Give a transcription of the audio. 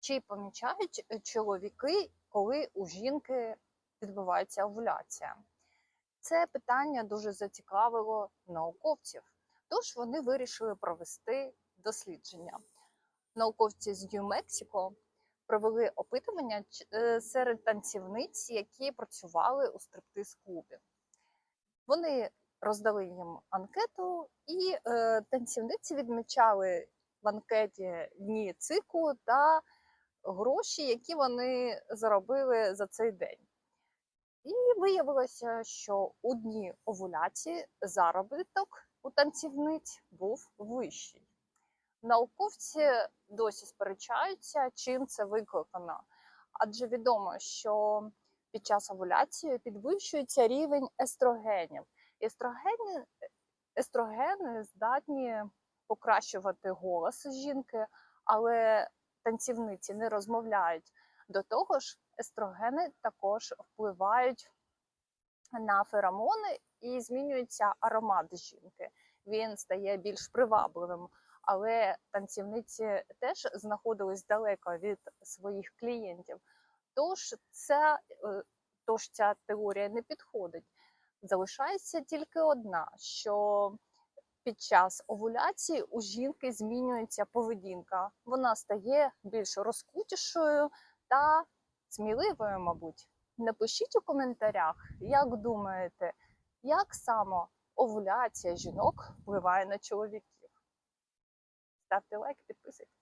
Чи помічають е, чоловіки, коли у жінки відбувається овуляція? Це питання дуже зацікавило науковців, тож вони вирішили провести дослідження. Науковці з Нью-Мексико провели опитування е, серед танцівниць, які працювали у стриптиз-клубі. Вони роздали їм анкету, і е, танцівниці відмічали в анкеті дні циклу та гроші, які вони заробили за цей день. І виявилося, що у дні овуляції заробіток у танцівниць був вищий. Науковці досі сперечаються, чим це викликано, адже відомо, що під час овуляції підвищується рівень естрогенів. Естрогени, естрогени здатні покращувати голос жінки, але танцівниці не розмовляють. До того ж, естрогени також впливають на феромони і змінюється аромат жінки. Він стає більш привабливим. Але танцівниці теж знаходились далеко від своїх клієнтів. Тож ця, е, тож ця теорія не підходить. Залишається тільки одна, що під час овуляції у жінки змінюється поведінка. Вона стає більш розкутішою та сміливою, мабуть. Напишіть у коментарях, як думаєте, як саме овуляція жінок впливає на чоловіків. Ставте лайк, підписуйтесь.